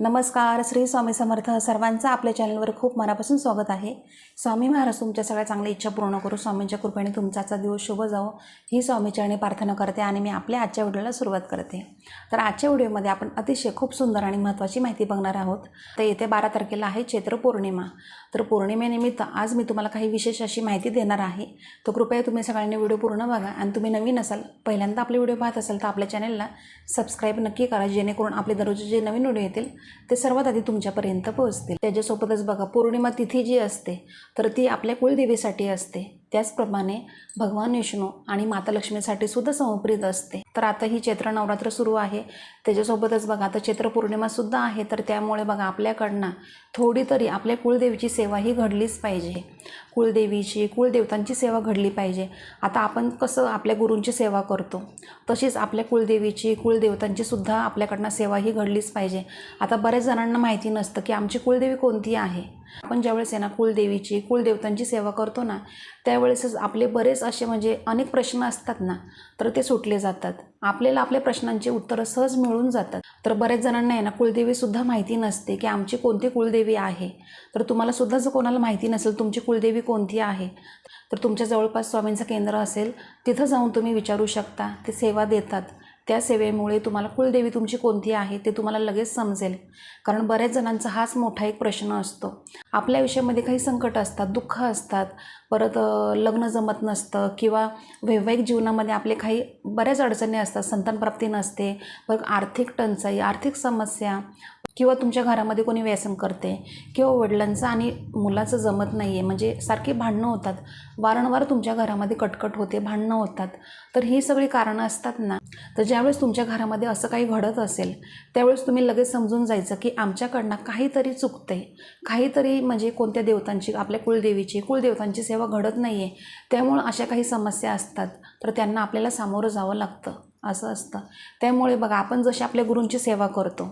नमस्कार श्री स्वामी समर्थ सर्वांचं आपल्या चॅनलवर खूप मनापासून स्वागत आहे. स्वामी महाराज तुमच्या सगळ्या चांगल्या इच्छा पूर्ण करू. स्वामींच्या कृपेने तुमचाचा दिवस शुभ जावो. ही स्वामीचरणी प्रार्थना करते आणि मी आपल्या आजच्या व्हिडिओला सुरुवात करते. तर आजच्या व्हिडिओमध्ये आपण अतिशय खूप सुंदर आणि महत्त्वाची माहिती बघणार आहोत. तर येते बारा तारखेला आहे चैत्र पौर्णिमा. तर पौर्णिमेनिमित्त आज मी तुम्हाला काही विशेष अशी माहिती देणार आहे. तर कृपया तुम्ही सगळ्यांनी व्हिडिओ पूर्ण बघा. आणि तुम्ही नवीन असाल पहिल्यांदा आपले व्हिडिओ पाहत असाल तर आपल्या चॅनलला सबस्क्राईब नक्की करा जेणेकरून आपले दररोजचे जे नवीन व्हिडिओ येतील ते सर्वात आधी तुमच्यापर्यंत पोहोचतील. त्याच्यासोबतच बघा पौर्णिमा तिथी जी असते तर ती आपल्या कुलदेवीसाठी असते. त्याचप्रमाणे भगवान विष्णू आणि माता लक्ष्मीसाठी सुद्धा समर्पित असते. तर आता ही चैत्र नवरात्र सुरू आहे. त्याच्यासोबतच बघा आता चैत्र पौर्णिमासुद्धा आहे. तर त्यामुळे बघा आपल्याकडनं थोडी तरी आपल्या कुलदेवीची सेवा ही घडलीच पाहिजे. कुलदेवीची कुलदेवतांची सेवा घडली पाहिजे. आता आपण कसं आपल्या गुरूंची सेवा करतो तशीच आपल्या कुलदेवीची कुलदेवतांची सुद्धा आपल्याकडनं सेवा ही घडलीच पाहिजे. आता बऱ्याच जणांना माहिती नसतं की आमची कुलदेवी कोणती आहे? आपण ज्यावेळेस आहे ना कुलदेवीची कुलदेवतांची सेवा करतो ना त्यावेळेसच आपले बरेच असे म्हणजे अनेक प्रश्न असतात ना तर ते सुटले जातात. आपल्याला आपल्या प्रश्नांची उत्तरं सहज मिळून जातात. तर बऱ्याच जणांना आहे ना कुलदेवीसुद्धा माहिती नसते की आमची कोणती कुलदेवी आहे. तर तुम्हाला सुद्धा जर कोणाला माहिती नसेल तुमची कुलदेवी कोणती आहे तर तुमच्या जवळपास स्वामींचं केंद्र असेल तिथं जाऊन तुम्ही विचारू शकता ते सेवा देतात. त्या सेवेमुळे तुम्हाला कुलदेवी तुमची कोणती आहे ते तुम्हाला लगेच समजेल. कारण बऱ्याच जणांचा हाच मोठा एक प्रश्न असतो. आपल्या आयुष्यामध्ये काही संकट असतात दुःख असतात परत लग्न जमत नसतं किंवा वैवाहिक जीवनामध्ये आपले काही बऱ्याच अडचणी असतात संतानप्राप्ती नसते परत आर्थिक टंचाई आर्थिक समस्या किंवा तुमच्या घरामध्ये कोणी व्यसन करते किंवा वडिलांचं आणि मुलाचं जमत नाही आहे म्हणजे सारखी भांडणं होतात. वारंवार तुमच्या घरामध्ये कटकट होते भांडणं होतात. तर ही सगळी कारणं असतात ना. तर ज्यावेळेस तुमच्या घरामध्ये असं काही घडत असेल त्यावेळेस तुम्ही लगेच समजून जायचं की आमच्याकडनं काहीतरी चुकतंय. काहीतरी म्हणजे कोणत्या देवतांची आपल्या कुलदेवीची कुलदेवतांची सेवा घडत नाही आहे त्यामुळं अशा काही समस्या असतात. तर त्यांना आपल्याला सामोरं जावं लागतं. असं असतं. त्यामुळे बघा आपण जशी आपल्या गुरूंची सेवा करतो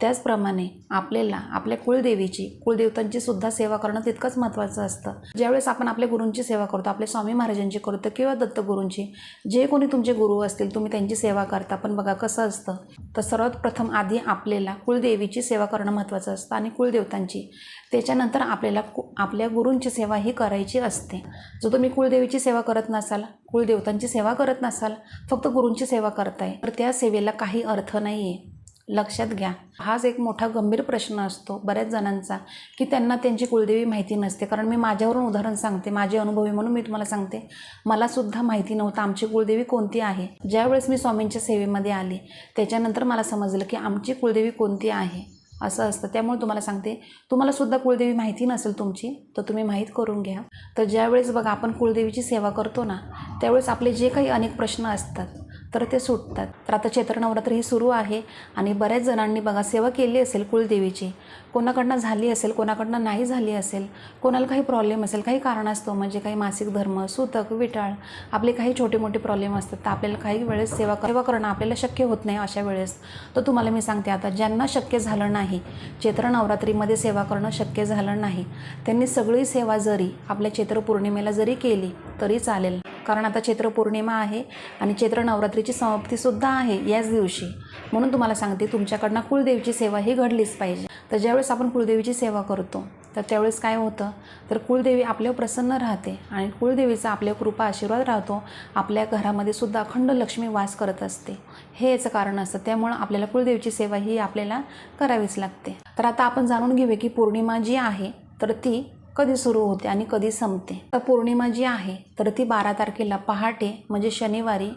त्याचप्रमाणे आपल्याला आपल्या कुळदेवीची कुळदेवतांचीसुद्धा सेवा करणं तितकंच महत्त्वाचं असतं. ज्यावेळेस आपण आपल्या गुरूंची सेवा करतो आपल्या स्वामी महाराजांची करतो किंवा दत्तगुरूंची जे कोणी तुमचे गुरु असतील तुम्ही त्यांची सेवा करता. पण बघा कसं असतं तर सर्वात प्रथम आधी आपल्याला कुळदेवीची सेवा करणं महत्त्वाचं असतं आणि कुळदेवतांची त्याच्यानंतर आपल्याला कु आपल्या गुरूंची सेवा ही करायची असते. जर तुम्ही कुळदेवीची सेवा करत नसाल कुळदेवतांची सेवा करत नसाल फक्त गुरूंची सेवा करताय. तर त्या सेवेला काही अर्थ नाही आहे लक्षात घ्या. हाच एक मोठा गंभीर प्रश्न असतो बऱ्याच जणांचा की त्यांना त्यांची कुलदेवी माहिती नसते. कारण मी माझ्यावरून उदाहरण सांगते माझे अनुभवी म्हणून मी तुम्हाला सांगते. मलासुद्धा माहिती नव्हतं आमची कुलदेवी कोणती आहे. ज्यावेळेस मी स्वामींच्या सेवेमध्ये आली त्याच्यानंतर मला समजलं की आमची कुलदेवी कोणती आहे असं असतं. त्यामुळे तुम्हाला सांगते तुम्हालासुद्धा कुलदेवी माहिती नसेल तुमची तर तुम्ही माहीत करून घ्या. तर ज्यावेळेस बघा आपण कुलदेवीची सेवा करतो ना त्यावेळेस आपले जे काही अनेक प्रश्न असतात तर ते सुटतात. तर आता चैत्र नवरात्र ही सुरू आहे आणि बऱ्याच जणांनी बघा सेवा केली असेल कुलदेवीची. कोणाकडनं झाली असेल कोणाकडनं नाही झाली असेल कोणाला काही प्रॉब्लेम असेल काही कारण असतो म्हणजे काही मासिक धर्म सूतक विटाळ आपले काही छोटे मोठे प्रॉब्लेम असतात तर आपल्याला काही वेळेस सेवा सेवा करणं आपल्याला शक्य होत नाही अशा वेळेस. तर तुम्हाला मी सांगते आता ज्यांना शक्य झालं नाही चैत्र नवरात्रीमध्ये सेवा करणं शक्य झालं नाही त्यांनी सगळी सेवा जरी आपल्या चैत्र पौर्णिमेला जरी केली तरी चालेल. कारण आता चैत्र पौर्णिमा आहे आणि चैत्र नवरात्रीची समाप्तीसुद्धा आहे याच दिवशी. म्हणून तुम्हाला सांगते तुमच्याकडनं कुळदेवीची सेवा ही घडलीच पाहिजे. तर ज्यावेळेस आपण कुळदेवीची सेवा करतो तर त्यावेळेस काय होतं? तर कुळदेवी आपल्यावर प्रसन्न राहते आणि कुळदेवीचा आपल्या कृपा आशीर्वाद राहतो. आपल्या घरामध्ये सुद्धा अखंड लक्ष्मी वास करत असते. हे याचं कारण असतं. त्यामुळं आपल्याला कुळदेवीची सेवा ही आपल्याला करावीच लागते. तर आता आपण जाणून घेऊया की पौर्णिमा जी आहे तर ती कधी सुरू होते आणि कधी संपते. तर पौर्णिमा जी आहे तर ती बारा तारखेला पहाटे म्हणजे शनिवारी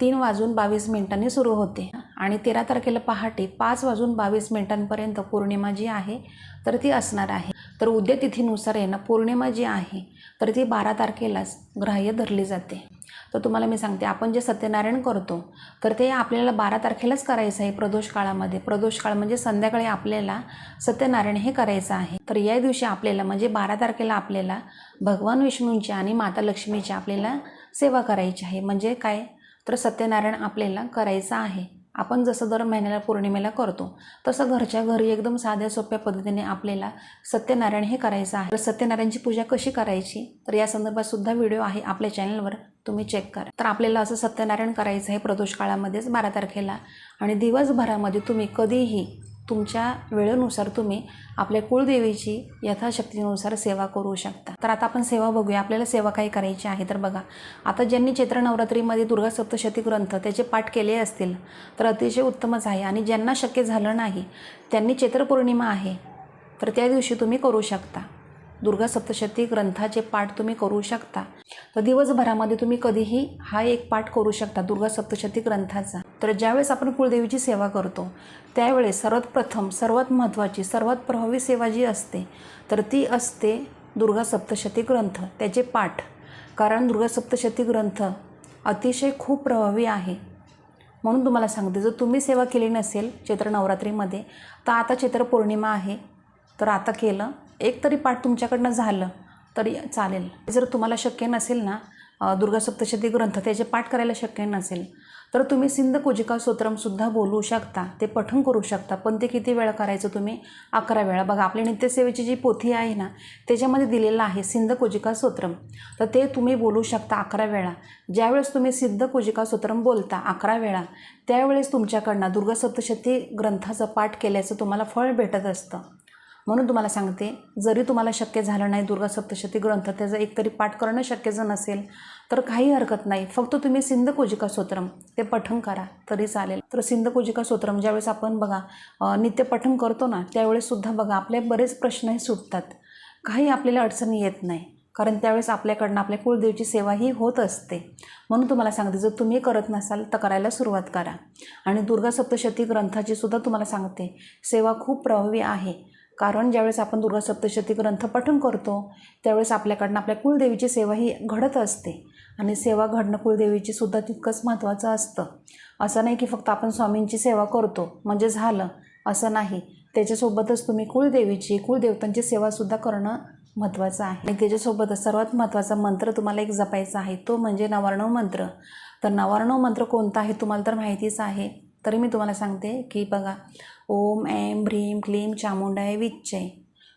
तीन वाजून बावीस मिनिटांनी सुरू होते. आणि तेरा तारखेला पहाटे पाच वाजून बावीस मिनिटांपर्यंत पौर्णिमा जी आहे तर ती असणार आहे. तर उद्या तिथीनुसार आहे ना पौर्णिमा जी आहे तर ती बारा तारखेलाच ग्राह्य धरली जाते. तर तुम्हाला मी सांगते आपण जे सत्यनारायण करतो तर ते आपल्याला बारा तारखेलाच करायचं आहे प्रदोष काळामध्ये. प्रदोष काळ म्हणजे संध्याकाळी आपल्याला सत्यनारायण हे करायचं आहे. तर या दिवशी आपल्याला म्हणजे बारा तारखेला आपल्याला भगवान विष्णूंची आणि माता लक्ष्मीची आपल्याला सेवा करायची आहे. म्हणजे काय? तर सत्यनारायण आपल्याला करायचं आहे. आपण जसं दर महिन्याला पौर्णिमेला करतो तसं घरच्या घरी एकदम साध्या सोप्या पद्धतीने आपल्याला सत्यनारायण हे करायचं आहे. तर सत्यनारायणची पूजा कशी करायची? तर या संदर्भात सुद्धा व्हिडिओ आहे आपल्या चॅनलवर तुम्ही चेक करा. तर आपल्याला असं सत्यनारायण करायचं आहे प्रदोष काळामध्येच बारा तारखेला. आणि दिवसभरामध्ये तुम्ही कधीही तुमच्या वेळेनुसार तुम्ही आपल्या कुळदेवीची यथाशक्तीनुसार सेवा करू शकता. तर आता आपण सेवा बघूया. आपल्याला सेवा काही करायची आहे तर बघा. आता ज्यांनी चैत्र नवरात्रीमध्ये दुर्गा सप्तशती ग्रंथ त्याचे पाठ केले असतील तर अतिशय उत्तमच आहे. आणि ज्यांना शक्य झालं नाही त्यांनी चैत्रपौर्णिमा आहे तर त्या दिवशी तुम्ही करू शकता. दुर्गा सप्तशती ग्रंथाचे पाठ तुम्ही करू शकता. तर दिवसभरामध्ये तुम्ही कधीही हा एक पाठ करू शकता दुर्गा सप्तशती ग्रंथाचा. तर ज्यावेळेस आपण कुळदेवीची सेवा करतो त्यावेळेस सर्वात प्रथम सर्वात महत्त्वाची सर्वात प्रभावी सेवा जी असते तर ती असते दुर्गा सप्तशती ग्रंथ त्याचे पाठ. कारण दुर्गा सप्तशती ग्रंथ अतिशय खूप प्रभावी आहे. म्हणून तुम्हाला सांगते जर तुम्ही सेवा केली नसेल चैत्र नवरात्रीमध्ये तर आता चैत्र पौर्णिमा आहे. तर आता केलं एक तरी पाठ तुमच्याकडनं झालं तरी चालेल. जर तुम्हाला शक्य नसेल ना दुर्गा सप्तशती ग्रंथ त्याचे पाठ करायला शक्य नसेल तर तुम्ही सिंध कुजिका स्तोत्रमसुद्धा बोलू शकता ते पठण करू शकता पण ते किती वेळा करायचं तुम्ही? अकरा वेळा. बघा आपली नित्यसेवेची जी पोथी आहे ना त्याच्यामध्ये दिलेलं आहे सिंध कुजिका स्तोत्रम. तर ते तुम्ही बोलू शकता अकरा वेळा. ज्यावेळेस तुम्ही सिद्ध कुजिका स्तोत्रम बोलता अकरा वेळा त्यावेळेस तुमच्याकडनं दुर्गा सप्तशती ग्रंथाचं पाठ केल्याचं तुम्हाला फळ भेटत असतं. म्हणून तुम्हाला सांगते जरी तुम्हाला शक्य झालं नाही दुर्गा सप्तशती ग्रंथ त्याचं एकतरी पाठ करणं शक्य जर नसेल तर काही हरकत नाही. फक्त तुम्ही सिंध कुजिका स्तोत्रम. ते पठण करा. तरी चालेल. तर सिंध कुजिका स्तोत्रम ज्यावेळेस आपण बघा नित्य पठण करतो ना त्यावेळेससुद्धा बघा आपले बरेच प्रश्नही सुटतात. काही आपल्याला अडचणी येत नाही. कारण त्यावेळेस आपल्याकडनं आपल्या कुळदेवीची सेवाही होत असते. म्हणून तुम्हाला सांगते जर तुम्ही करत नसाल तर करायला सुरुवात करा. आणि दुर्गा सप्तशती ग्रंथाची सुद्धा तुम्हाला सांगते सेवा खूप प्रभावी आहे. कारण ज्यावेळेस आपण दुर्गा सप्तशती ग्रंथ पठण करतो त्यावेळेस आपल्याकडनं आपल्या कुलदेवीची सेवा ही घडत असते. आणि सेवा घडणं कुलदेवीची सुद्धा तितकंच महत्त्वाचं असतं. असं नाही की फक्त आपण स्वामींची सेवा करतो म्हणजे झालं. असं नाही. त्याच्यासोबतच तुम्ही कुलदेवीची कुलदेवतांची सेवासुद्धा करणं महत्त्वाचं आहे. आणि त्याच्यासोबतच सर्वात महत्त्वाचा मंत्र तुम्हाला एक जपायचा आहे तो म्हणजे नवार्णव मंत्र. तर नवार्णव मंत्र कोणता आहे तुम्हाला तर माहितीच आहे. तरी मी तुम्हाला सांगते की बघा ओम ऐं ह्रीं क्लीम चामुंडाय विच्चय.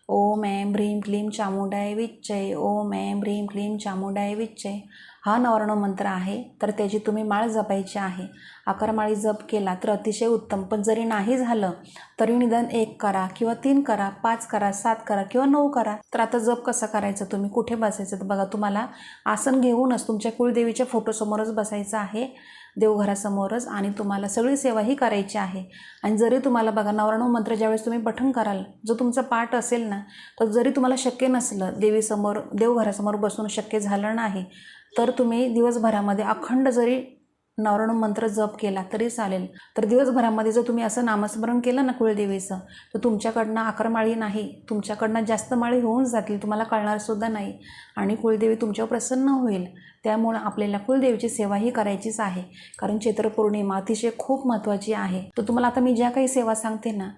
ओम ऐं ह्रीं क्लीम चामुंडाय विच्चय. ओम ऐं ह्रीं क्लीम चामुंडाय विच्चय. हा नवर्ण मंत्र आहे तर त्याची तुम्ही माळ जपायची आहे. अकरा जप केला तर अतिशय उत्तम पण जरी नाही झालं तरी निदान एक करा किंवा तीन करा पाच करा सात करा किंवा नऊ करा. तर आता जप कसा करायचा तुम्ही कुठे बसायचं? तर बघा तुम्हाला आसन घेऊनच तुमच्या कुळदेवीच्या फोटोसमोरच बसायचं आहे देवघरासमोरच आणि तुम्हाला सगळी सेवाही करायची आहे. आणि जरी तुम्हाला बघा नवराणव मंत्र ज्यावेळेस तुम्ही पठण कराल जो तुमचा पाठ असेल ना तर जरी तुम्हाला शक्य नसलं देवीसमोर देवघरासमोर बसून शक्य झालं नाही तर तुम्ही दिवसभरामध्ये अखंड जरी नवरण मंत्र जप केला तरी चालेल. तर दिवसभरामध्ये जर तुम्ही असं नामस्मरण केलं ना कुळदेवीचं तर तुमच्याकडनं अकरा माळी नाही तुमच्याकडनं जास्त माळी होऊन जातील तुम्हाला कळणारसुद्धा नाही. आणि कुळदेवी तुमच्यावर प्रसन्न होईल. त्यामुळं आपल्याला कुलदेवीची सेवाही करायचीच आहे. कारण चैत्रपौर्णिमा अतिशय खूप महत्त्वाची आहे. तर तुम्हाला आता मी ज्या काही सेवा सांगते ना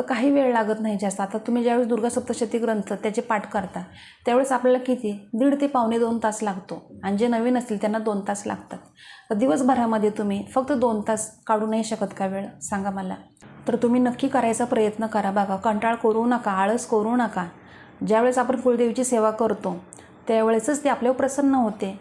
तर काही वेळ लागत नाही जास्त. आता तुम्ही ज्यावेळेस दुर्गा सप्तशती ग्रंथ त्याचे पाठ करता त्यावेळेस आपल्याला किती? दीड ते पावणे दोन तास लागतो. आणि जे नवीन असतील त्यांना दोन तास लागतात. तर दिवसभरामध्ये तुम्ही फक्त दोन तास काढू नाही शकत का वेळ? सांगा मला. तर तुम्ही नक्की करायचा प्रयत्न करा बघा. कंटाळ करू नका आळस करू नका. ज्यावेळेस आपण कुलदेवीची सेवा करतो त्यावेळेसच ते आपल्यावर प्रसन्न होते.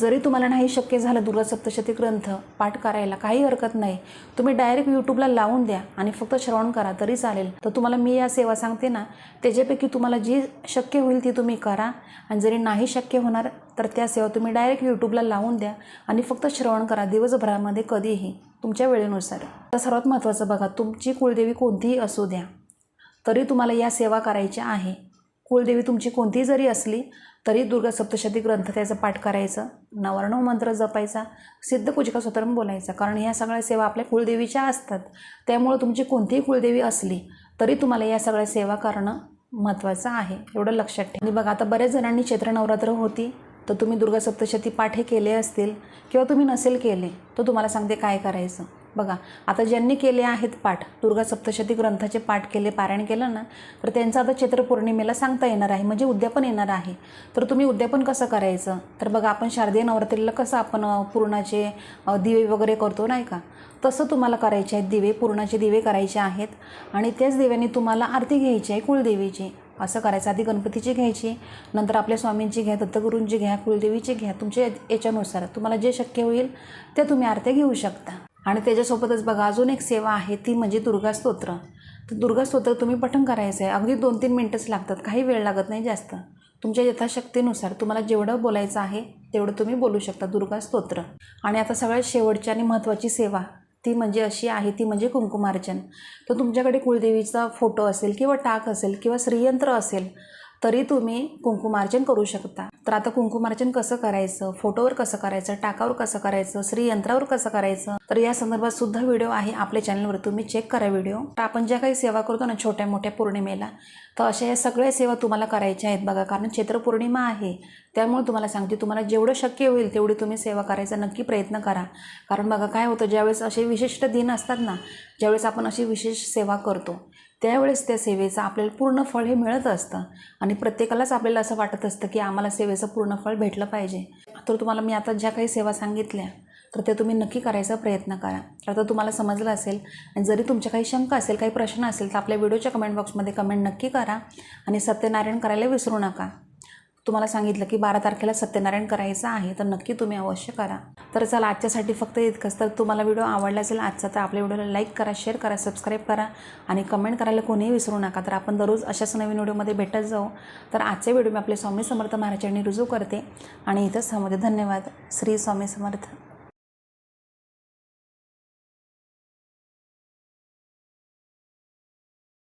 जरी तुम्हाला नाही शक्य झालं दुर्गा सप्तशती ग्रंथ पाठ करायला काही हरकत नाही तुम्ही डायरेक्ट यूट्यूबला लावून द्या आणि फक्त श्रवण करा तरी चालेल. तर तुम्हाला मी या सेवा सांगते ना त्याच्यापैकी तुम्हाला जी शक्य होईल ती तुम्ही करा. आणि जरी नाही शक्य होणार तर त्या सेवा तुम्ही डायरेक्ट यूट्यूबला लावून द्या आणि फक्त श्रवण करा. दिवसभरामध्ये कधीही तुमच्या वेळेनुसार. तर सर्वात महत्त्वाचं बघा तुमची कुलदेवी कोणतीही असू द्या तरी तुम्हाला या सेवा करायच्या आहे. कुलदेवी तुमची कोणतीही जरी असली तरी दुर्गा सप्तशती ग्रंथ त्याचं पाठ करायचं नवर्णव मंत्र जपायचा सिद्ध कुजिका स्तोत्रम बोलायचा. कारण ह्या सगळ्या सेवा आपल्या कुलदेवीच्या असतात. त्यामुळं तुमची कोणतीही कुलदेवी असली तरी तुम्हाला या सगळ्या सेवा करणं महत्त्वाचं आहे. एवढं लक्षात ठेवा. आणि बघा आता बऱ्याच जणांनी चैत्र नवरात्र होती तर तुम्ही दुर्गा सप्तशती पाठ हे केले असतील किंवा तुम्ही नसेल केले तर तुम्हाला सांगते काय करायचं. बघा आता ज्यांनी केले आहेत पाठ दुर्गा सप्तशती ग्रंथाचे पाठ केले पारायण केलं ना तर त्यांचं आता चैत्र पौर्णिमेला सांगता येणार आहे म्हणजे उद्यापन येणार आहे. तर तुम्ही उद्यापन कसं करायचं? तर बघा आपण शारदीय नवरात्रीला कसं आपण पूर्णाचे दिवे वगैरे करतो नाही का? तसं तुम्हाला करायचे आहेत दिवे पूर्णाचे दिवे करायचे आहेत आणि त्याच दिव्याने तुम्हाला आरती घ्यायची आहे कुलदेवीची. असं करायचं. आधी गणपतीची घ्यायची नंतर आपल्या स्वामींची घ्या दत्तगुरूंची घ्या कुलदेवीची घ्या तुमच्या याच्यानुसार. तुम्हाला जे शक्य होईल ते तुम्ही आरत्या घेऊ शकता. आणि त्याच्यासोबतच बघा अजून एक सेवा आहे ती म्हणजे दुर्गा स्तोत्र. तर दुर्गा स्तोत्र तुम्ही पठण करायचं आहे अगदी दोन तीन मिनटंच लागतात काही वेळ लागत नाही जास्त. तुमच्या यथाशक्तीनुसार तुम्हाला जेवढं बोलायचं आहे तेवढं तुम्ही बोलू शकता दुर्गा स्तोत्र. आणि आता सगळ्यात शेवटची आणि महत्त्वाची सेवा ती म्हणजे अशी आहे ती म्हणजे कुंकुमार्चन. तर तुमच्याकडे कुलदेवीचा फोटो असेल किंवा टाक असेल किंवा श्रीयंत्र असेल तरी तुम्ही कुंकुमार्चन करू शकता. तर आता कुंकुमार्चन कसं करायचं? फोटोवर कसं करायचं? टाकावर कसं करायचं? श्रीयंत्रावर कसं करायचं? तर या संदर्भात सुद्धा व्हिडिओ आहे आपल्या चॅनलवर. तुम्ही चेक करा व्हिडिओ. तर आपण ज्या काही सेवा करतो ना छोट्या मोठ्या पौर्णिमेला तर अशा या सगळ्या सेवा तुम्हाला करायच्या आहेत बघा. कारण चैत्र पौर्णिमा आहे. त्यामुळे तुम्हाला सांगते तुम्हाला जेवढं शक्य होईल तेवढी तुम्ही सेवा करायचा नक्की प्रयत्न करा. कारण बघा काय होतं ज्यावेळेस असे विशिष्ट दिन असतात ना ज्यावेळेस आपण अशी विशेष सेवा करतो त्यावेळेस त्या सेवेचं आपल्याला पूर्ण फळ हे मिळत असतं. आणि प्रत्येकालाच आपल्याला असं वाटत असतं की आम्हाला सेवेचं पूर्ण फळ भेटलं पाहिजे. तर तुम्हाला मी आता ज्या काही सेवा सांगितल्या तर ते तुम्ही नक्की करायचा प्रयत्न करा. आता तुम्हाला समजलं असेल आणि जरी तुमच्या काही शंका असेल काही प्रश्न असेल तर आपल्या व्हिडिओच्या कमेंट बॉक्समध्ये कमेंट नक्की करा. आणि सत्यनारायण करायला विसरू नका. तुम्हाला सांगितलं की बारा तारखेला सत्यनारायण करायचं आहे तर नक्की तुम्ही अवश्य करा. तर चला आजच्यासाठी फक्त इतकंच. तर तुम्हाला व्हिडिओ आवडला असेल आजचा तर आपल्या व्हिडिओला लाईक करा शेअर करा सबस्क्राईब करा आणि कमेंट करायला कोणीही विसरू नका. तर आपण दररोज अशाच नवीन व्हिडिओमध्ये भेटत जाऊ. तर आजचे व्हिडिओ मी आपले स्वामी समर्थ महाराजांनी रुजू करते. आणि इथंच थांबवते धन्यवाद. श्री स्वामी समर्थ.